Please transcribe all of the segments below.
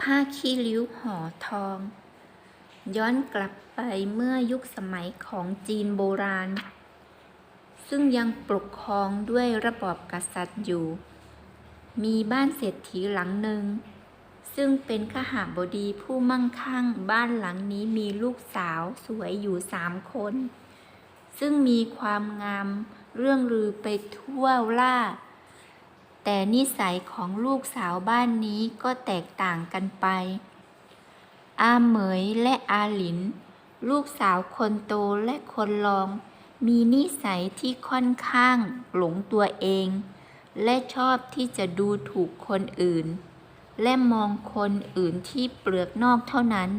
ผ้าขี้ริ้วห่อทอง ย้อนกลับไปเมื่อยุคสมัยของจีนโบราณ ซึ่งยังปกครองด้วยระบอบกษัตริย์อยู่ มีบ้านเศรษฐีหลังหนึ่ง ซึ่งเป็นขหาบดีผู้มั่งคั่งบ้านหลังนี้มีลูกสาวสวยอยู่สามคน ซึ่งมีความงามเรื่องลือไปทั่วล่า แต่นิสัยของลูกสาวบ้านนี้ก็แตกต่างกันไป อาเหมยและอาหลิน ลูกสาวคนโตและคนรอง มีนิสัยที่ค่อนข้างหลงตัวเอง และชอบที่จะดูถูกคนอื่น และมองคนอื่นที่เปลือกนอกเท่านั้น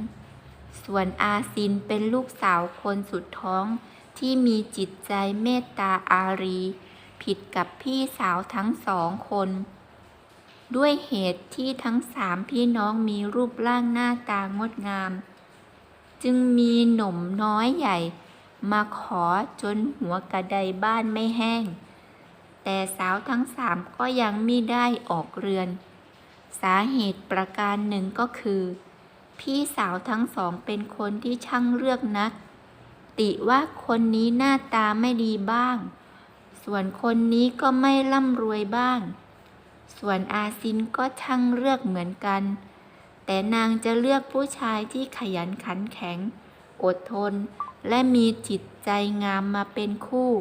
ส่วนอาซินเป็นลูกสาวคนสุดท้องที่มีจิตใจเมตตาอารี ผิดกับพี่สาวทั้งสองคน ด้วยเหตุที่ทั้งสามพี่น้องมีรูปร่างหน้าตางดงาม จึงมีหนุ่มน้อยใหญ่ มาขอจนหัวกระไดบ้านไม่แห้ง แต่สาวทั้งสามก็ยังไม่ได้ออกเรือน สาเหตุประการหนึ่งก็คือ พี่สาวทั้งสองเป็นคนที่ช่างเลือกนัก ติว่าคนนี้หน้าตาไม่ดีบ้าง ส่วนคนนี้ก็ไม่ร่ำรวยบ้าง ส่วนอาซินก็ช่างเลือกเหมือนกัน แต่นางจะเลือกผู้ชายที่ขยันขันแข็ง อดทน และมีจิตใจงามมาเป็นคู่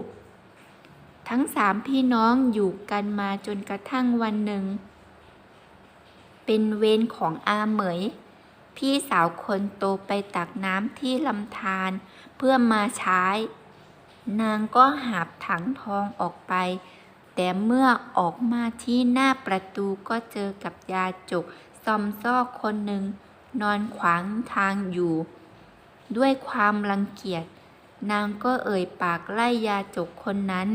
ทั้งสามพี่น้องอยู่กันมาจนกระทั่งวันหนึ่ง เป็นเวรของอาเหมย พี่สาวคนโตไปตักน้ำที่ลำธารเพื่อมาใช้ นางก็หาบถังทองออกไป แต่เมื่อออกมาที่หน้าประตูก็เจอกับยาจกซอมซอกคนหนึ่ง นอนขวางทางอยู่ ด้วยความรังเกียจ นางก็เอ่ยปากไล่ยาจกคนนั้น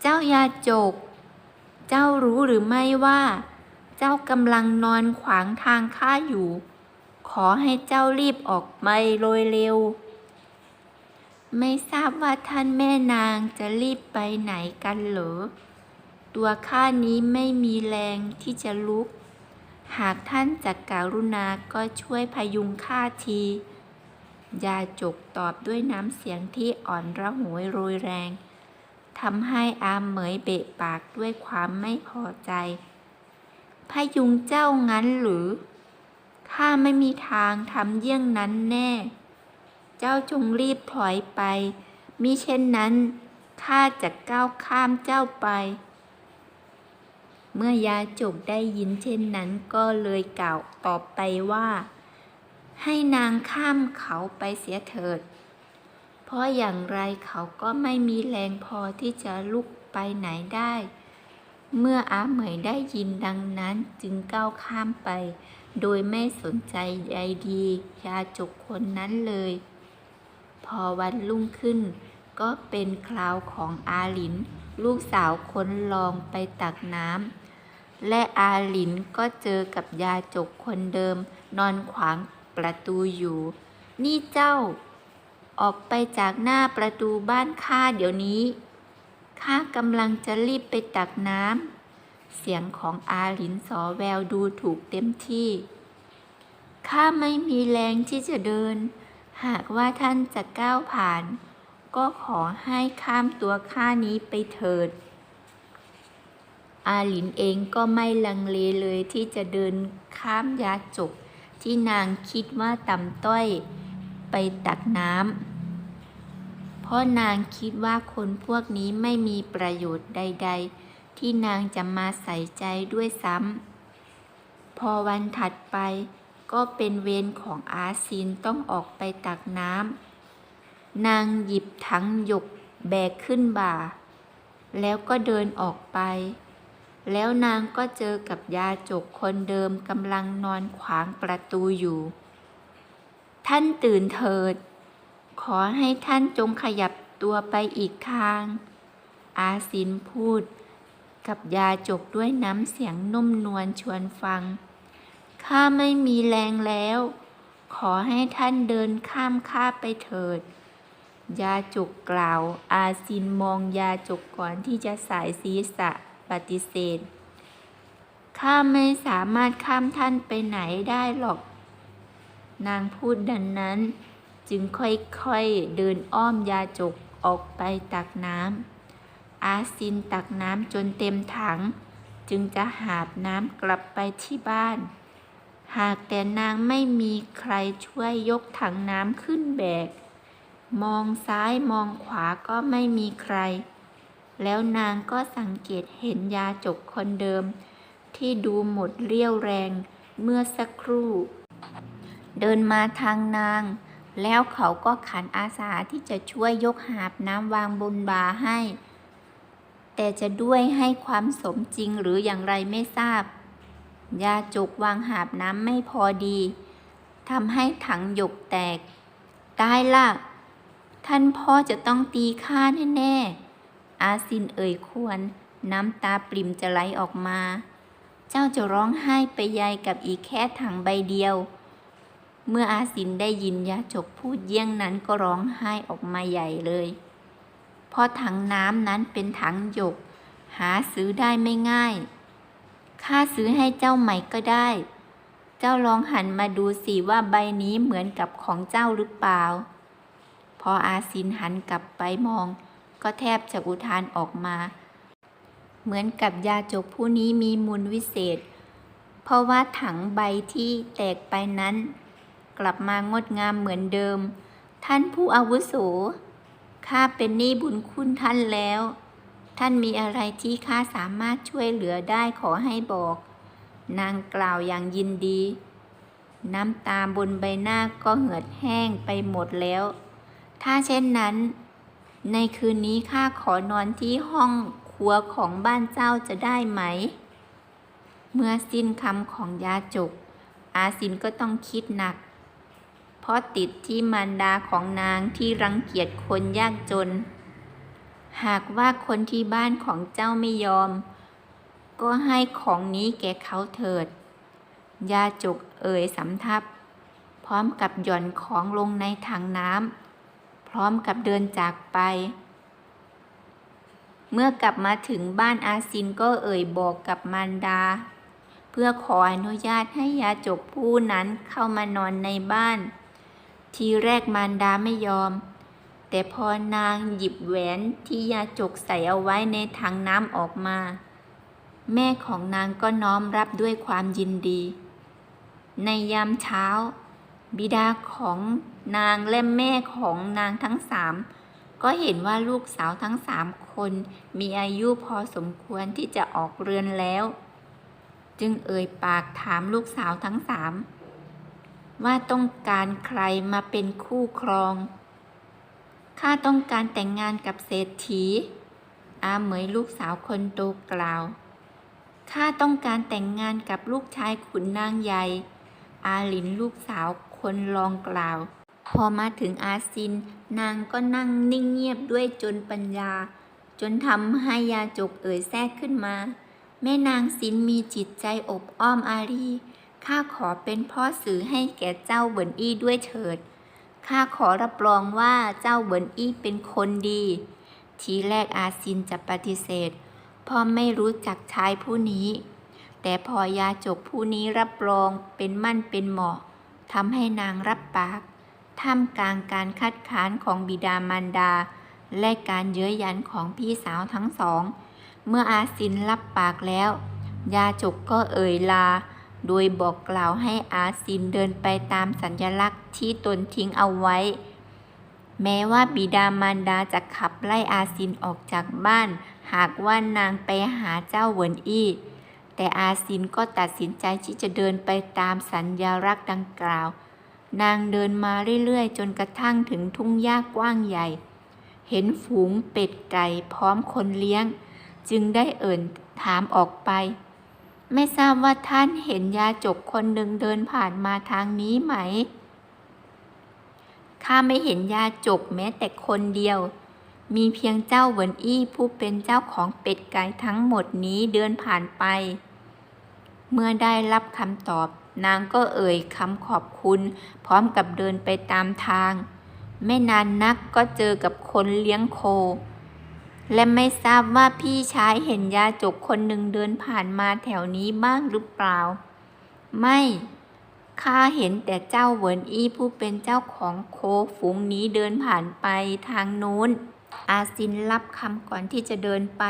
เจ้ายาจก เจ้ารู้หรือไม่ว่า เจ้ากำลังนอนขวางทางข้าอยู่ ขอให้เจ้ารีบออกไปโดยเร็ว ไม่ทราบว่าท่านแม่นางจะรีบไปไหนกันเหรอ ตัวข้านี้ไม่มีแรงที่จะลุก หากท่านจักการุณาก็ช่วยพยุงข้าทียาจกตอบด้วยน้ำเสียงที่อ่อนระหวยโรยแรงทำให้อามเหมยเบะปากด้วยความไม่พอใจ พยุงเจ้างั้นหรือ ข้าไม่มีทางทำเยี่ยงนั้นแน่ เจ้าจงรีบถอยไป มิเช่นนั้น ข้าจะก้าวข้ามเจ้าไป เมื่อยาจกได้ยินเช่นนั้นก็เลยกล่าวตอบไปว่า ให้นางข้ามเขาไปเสียเถิด เพราะอย่างไรเขาก็ไม่มีแรงพอที่จะลุกไปไหนได้ เมื่ออาเหมยได้ยินดังนั้นจึงก้าวข้ามไปโดยไม่สนใจใยดียาจกคนนั้นเลย พอวันรุ่งขึ้น ก็เป็นคราวของอาหลิน ลูกสาวคนรองไปตักน้ำและอาหลินก็เจอกับยาจกคนเดิม นอนขวางประตูอยู่ นี่เจ้า ออกไปจากหน้าประตูบ้านข้าเดี๋ยวนี้ข้ากำลังจะรีบไปตักน้ำเสียงของอาหลินสอแววดูถูกเต็มที่ข้าไม่มีแรงที่จะเดิน หากว่าท่านจะก้าวผ่าน ก็ขอให้ข้ามตัวข้านี้ไปเถิด อาหลินเองก็ไม่ลังเลเลยที่จะเดินข้ามยาจก ที่นางคิดว่าต่ำต้อยไปตักน้ำ เพราะนางคิดว่าคนพวกนี้ไม่มีประโยชน์ใด ๆ ที่นางจะมาใส่ใจด้วยซ้ำ พอวันถัดไป ก็เป็นเวรของอาซินต้องออกไปตักน้ำนางหยิบถังหยกแบกขึ้นบ่า แล้วก็เดินออกไป แล้วนางก็เจอกับยาจกคนเดิมกำลังนอนขวางประตูอยู่ ท่านตื่นเถิด ขอให้ท่านจงขยับตัวไปอีกทาง อาซินพูด กับยาจกด้วยน้ำเสียงนุ่มนวลชวนฟัง ข้าไม่มีแรงแล้ว ขอให้ท่านเดินข้ามข้าไปเถิด ยาจุกกล่าว อาซินมองยาจุกก่อนที่จะสายศีรษะปฏิเสธ ข้าไม่สามารถข้ามท่านไปไหนได้หรอก นางพูดดังนั้น จึงค่อยๆเดินอ้อมยาจกออกไปตักน้ำ อาซินตักน้ำจนเต็มถัง จึงจะหาบน้ำกลับไปที่บ้าน หากแต่นางไม่มีใครช่วยยกถังน้ำขึ้นแบก มองซ้ายมองขวาก็ไม่มีใคร แล้วนางก็สังเกตเห็นยาจกคนเดิม ที่ดูหมดเรี่ยวแรงเมื่อสักครู่ เดินมาทางนาง แล้วเขาก็ขันอาสาที่จะช่วยยกหาบน้ำวางบนบาให้ แต่จะด้วยให้ความสมจริงหรืออย่างไรไม่ทราบ ยาจุกวางหาบน้ำไม่พอดีทำให้ถังหยกแตกได้ล่ะท่านพ่อจะต้องตีข้าแน่ๆ อาซินเอ่ยควร น้ำตาปริ่มจะไหลออกมา เจ้าจะร้องไห้ไปยายกับอีกแค่ถังใบเดียว เมื่ออาสินได้ยินยาจกพูดเยี่ยงนั้นก็ร้องไห้ออกมาใหญ่เลย เพราะถังน้ำนั้นเป็นถังหยก หาซื้อได้ไม่ง่าย ข้าซื้อให้เจ้าใหม่ก็ได้ เจ้าลองหันมาดูสิว่าใบนี้เหมือนกับของเจ้าหรือเปล่า พออาสินหันกลับไปมอง ก็แทบจะอุทานออกมา เหมือนกับยาจกผู้นี้มีมูลวิเศษ เพราะว่าถังใบที่แตกไปนั้น กลับมางดงามเหมือนเดิม ท่านผู้อาวุโสข้าเป็นหนี้บุญคุณท่านแล้ว ท่านมีอะไรที่ข้าสามารถช่วยเหลือได้ขอให้บอก นางกล่าวอย่างยินดี น้ำตาบนใบหน้าก็เหือดแห้งไปหมดแล้ว ถ้าเช่นนั้น ในคืนนี้ข้าขอนอนที่ห้องครัวของบ้านเจ้าจะได้ไหม เมื่อสิ้นคำของยาจก อาสินก็ต้องคิดหนัก เพราะติดที่มารดาของนางที่รังเกียจคนยากจน หากว่าคนที่บ้านของเจ้าไม่ยอม ก็ให้ของนี้แก่เขาเถิด ยาจกเอ่ยสำทับ พร้อมกับหย่อนของลงในถังน้ำพร้อมกับเดินจากไป เมื่อกลับมาถึงบ้านอาซินก็เอ่ยบอกกับมารดา เพื่อขออนุญาตให้ยาจกผู้นั้นเข้ามานอนในบ้าน ทีแรกมารดาไม่ยอม แต่พอนางหยิบแหวนที่ยาจกใส่เอาไว้ในถังน้ำออกมา แม่ของนางก็น้อมรับด้วยความยินดี ในยามเช้า บิดาของนางและแม่ของนางทั้งสามก็เห็นว่าลูกสาวทั้งสามคนมีอายุพอสมควรที่จะออกเรือนแล้ว จึงเอ่ยปากถามลูกสาวทั้งสามว่าต้องการใครมาเป็นคู่ครอง ข้าต้องการแต่งงานกับเศรษฐี อาเหมยลูกสาวคนโตกล่าว ข้าต้องการแต่งงานกับลูกชายขุนนางใหญ่ อาหลินลูกสาวคนรองกล่าว พอมาถึงอาซิน นางก็นั่งนิ่งเงียบด้วยจนปัญญา จนทำให้ยาจกเอ่ยแทรกขึ้นมา แม่นางซินมีจิตใจอบอ้อมอารีข้าขอเป็นพ่อสื่อให้แก่เจ้าเบินอี้ด้วยเถิด ข้าขอรับรองว่าเจ้าเบินอี้เป็นคนดี ทีแรกอาซินจะปฏิเสธเพราะไม่รู้จักชายผู้นี้ แต่พอยาจกผู้นี้รับรองเป็นมั่นเป็นเหมาะทำให้นางรับปาก ท่ามกลางการคัดค้านของบิดามารดา และการเย้ยยันของพี่สาวทั้งสอง เมื่ออาซินรับปากแล้ว ยาจกก็เอ่ยลา โดยบอกกล่าวให้อาซินเดินไปตามสัญลักษณ์ที่ตนทิ้งเอาไว้ แม้ว่าบิดามารดาจะขับไล่อาซินออกจากบ้าน หากว่านางไปหาเจ้าเหวินอี้แต่อาซินก็ตัดสินใจที่จะเดินไปตามสัญญารักษณ์ดังกล่าว นางเดินมาเรื่อยๆ จนกระทั่งถึงทุ่งหญ้ากว้างใหญ่ เห็นฝูงเป็ดไก่พร้อมคนเลี้ยง จึงได้เอ่ยถามออกไป ไม่ทราบว่าท่านเห็นยาจกคนหนึ่งเดินผ่านมาทางนี้ไหม ข้าไม่เห็นยาจกแม้แต่คนเดียว มีเพียงเจ้าเหวินอี้ผู้เป็นเจ้าของเป็ดไก่ทั้งหมดนี้เดินผ่านไป เมื่อได้รับคำตอบ นางก็เอ่ยคำขอบคุณ พร้อมกับเดินไปตามทาง ไม่นานนักก็เจอกับคนเลี้ยงโค และไม่ทราบว่าพี่ชายเห็นยาจกคนหนึ่งเดินผ่านมาแถวนี้บ้างหรือเปล่า ไม่ ข้าเห็นแต่เจ้าเหวินอี้ผู้เป็นเจ้าของโคฝูงนี้เดินผ่านไปทางนู้น อาซินรับคำก่อนที่จะเดินไป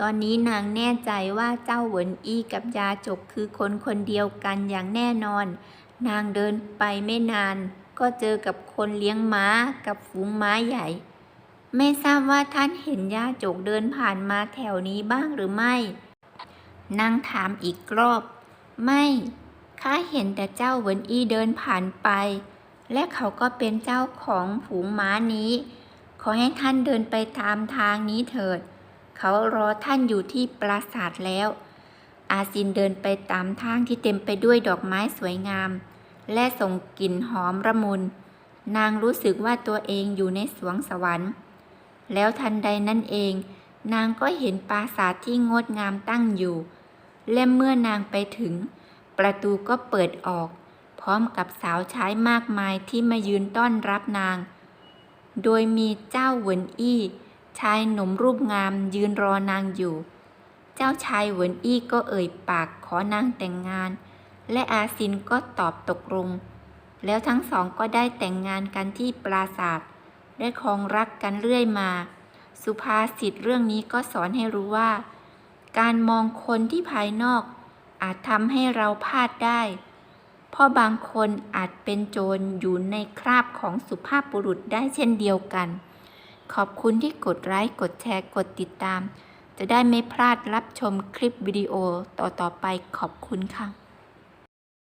ตอนนี้นางแน่ใจว่าเจ้าเหวินอี้กับยาจกคือคนคนเดียวกันอย่างแน่นอน นางเดินไปไม่นาน ก็เจอกับคนเลี้ยงม้ากับฝูงม้าใหญ่ ไม่ทราบว่าท่านเห็นยาจกเดินผ่านมาแถวนี้บ้างหรือไม่ นางถามอีกรอบ ไม่ข้าเห็นแต่เจ้าเหวินอี้เดินผ่านไป และเขาก็เป็นเจ้าของฝูงม้านี้ ขอให้ท่านเดินไปตามทางนี้เถิด เขารอท่านอยู่ที่ปราสาทแล้ว อาซินเดินไปตามทางที่เต็มไปด้วยดอกไม้สวยงาม และส่งกลิ่นหอมระมุน นางรู้สึกว่าตัวเองอยู่ในสวงสวรรค์ แล้วทันใดนั่นเอง นางก็เห็นปราสาทที่งดงามตั้งอยู่ และเมื่อนางไปถึง ประตูก็เปิดออก พร้อมกับสาวใช้มากมายที่มายืนต้อนรับนาง โดยมีเจ้าเหวินอี้ ชายหนุ่มรูปงามยืนรอนางอยู่ เจ้าชายเหวินอี้ก็เอ่ยปากขอนางแต่งงาน และอาซินก็ตอบตกลงแล้วทั้งสองก็ได้แต่งงานกันที่ปราสาท ได้คองรักกันเรื่อยมา สุภาษิตเรื่องนี้ก็สอนให้รู้ว่า การมองคนที่ภายนอก อาจทำให้เราพลาดได้ เพราะบางคนอาจเป็นโจรอยู่ในคราบของสุภาพบุรุษได้เช่นเดียวกัน ขอบคุณที่กดไลค์กดแชร์กดติดตาม จะได้ไม่พลาดรับชมคลิปวิดีโอต่อๆไปขอบคุณค่ะ